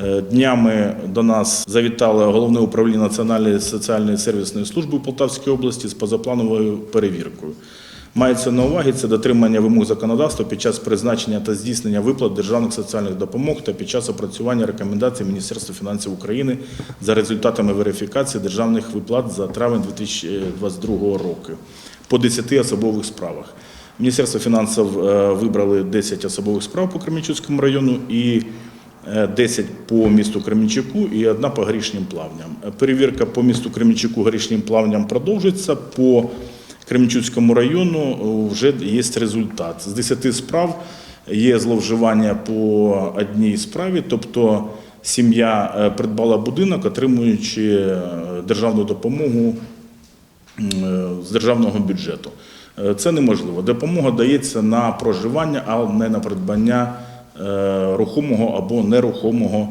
Е, Днями до нас завітало головне управління Національної соціальної сервісної служби Полтавської області з позаплановою перевіркою. Мається на увазі це дотримання вимог законодавства під час призначення та здійснення виплат державних соціальних допомог та під час опрацювання рекомендацій Міністерства фінансів України за результатами верифікації державних виплат за травень 2022 року по 10 особових справах. Міністерство фінансів е, вибрали 10 особових справ по Кременчуцькому району і 10 по місту Кременчуку і одна по горішнім плавням. Е, Перевірка по місту Кременчуку горішнім плавням продовжується. По Кременчуцькому району е, вже є результат. З 10 справ є зловживання по одній справі, тобто сім'я е, придбала будинок, отримуючи е, державну допомогу е, з державного бюджету. Е, Це неможливо. Допомога дається на проживання, а не на придбання е, рухомого або нерухомого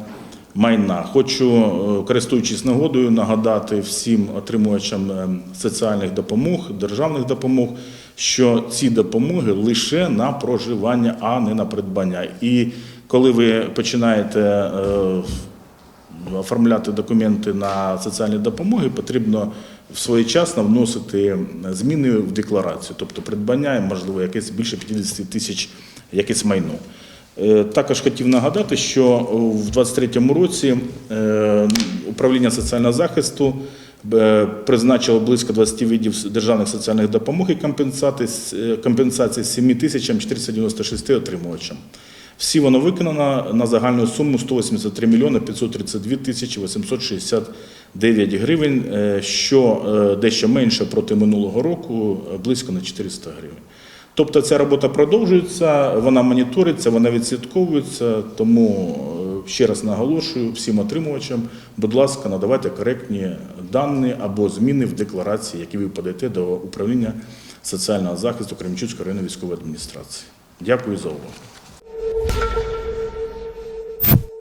майна. Хочу, е, користуючись нагодою, нагадати всім отримувачам е, соціальних допомог, державних допомог, що ці допомоги лише на проживання, а не на придбання. І коли ви починаєте е, оформляти документи на соціальні допомоги, потрібно своєчасно вносити зміни в декларацію, тобто придбання, можливо, якесь більше 50 тисяч якесь майно. Е, Також хотів нагадати, що в 2023 році е, управління соціального захисту е, призначило близько 20 видів державних соціальних допомог і компенсацій, е, 7 тисячам 496 отримувачам. Всі воно виконано на загальну суму 183 мільйони 532 тисячі 869 гривень, е, що е, дещо менше проти минулого року, е, близько на 400 гривень. Тобто ця робота продовжується, вона моніториться, вона відслідковується. Тому е, ще раз наголошую всім отримувачам, будь ласка, надавайте коректні дані або зміни в декларації, які ви подаєте до управління соціального захисту Кременчуцької районної військової адміністрації. Дякую за увагу.